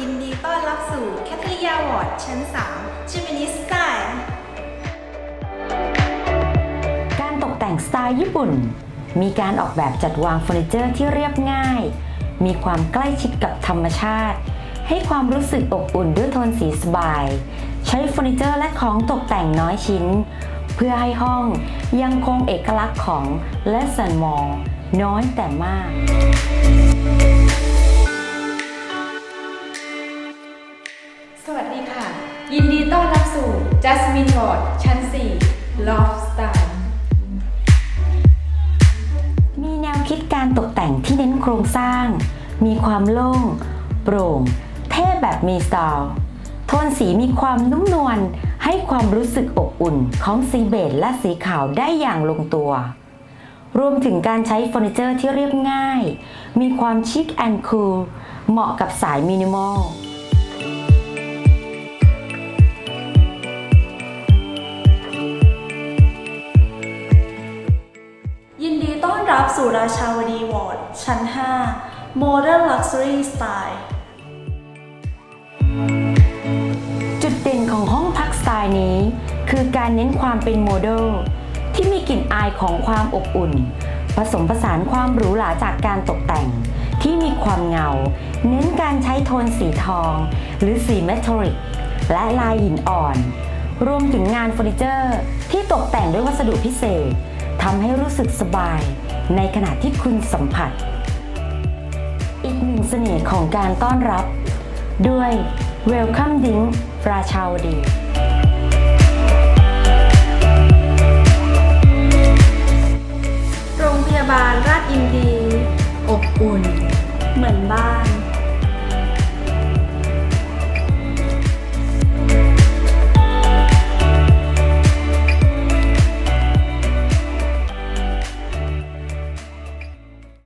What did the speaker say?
ยินดีต้อนรับสู่แคทริยาวอร์ดชั้น 3 ชิมินิสไตล์ การตกแต่งสไตล์ญี่ปุ่น มีการออกแบบจัดวางเฟอร์นิเจอร์ที่เรียบง่าย มีความใกล้ชิดกับธรรมชาติ ให้ความรู้สึกอบอุ่นด้วยโทนสีสบาย ใช้เฟอร์นิเจอร์และของตกแต่งน้อยชิ้น เพื่อให้ห้องยังคงเอกลักษณ์ของและสันมอง น้อยแต่มาก สวัสดีค่ะ ยินดีต้อนรับสู่ Jasmine Ward ชั้น 4 Love Style มีแนวคิดการตกแต่งที่เน้นโครงสร้าง มีความโล่ง โปร่ง เท่แบบมีสไตล์โทนสีมีความนุ่มนวลให้ความรู้สึกอบอุ่นของสีเบจและสีขาวได้อย่างลงตัว รวมถึงการใช้เฟอร์นิเจอร์ที่เรียบง่าย มีความชิคแอนด์คูลเหมาะกับสายมินิมอล รับสู่ราชาวดีวอร์ด ชั้น 5 Modern Luxury Style จุดเด่นของห้องพักสไตล์นี้ คือการเน้นความเป็นโมเดล ที่มีกลิ่นอายของความอบอุ่น ผสมผสานความหรูหราจากการตกแต่ง ที่มีความเงา เน้นการใช้โทนสีทอง หรือสีเมทัลลิก และลายหินอ่อน รวมถึงงานเฟอร์นิเจอร์ ที่ตกแต่งด้วยวัสดุพิเศษ ทำให้รู้สึกสบายในขณะที่คุณสัมผัส อีกหนึ่งเสน่ห์ของการต้อนรับ ด้วย Welcome Drink ราชาวดีโรงพยาบาลราชอินดี อบอุ่น เหมือนบ้าน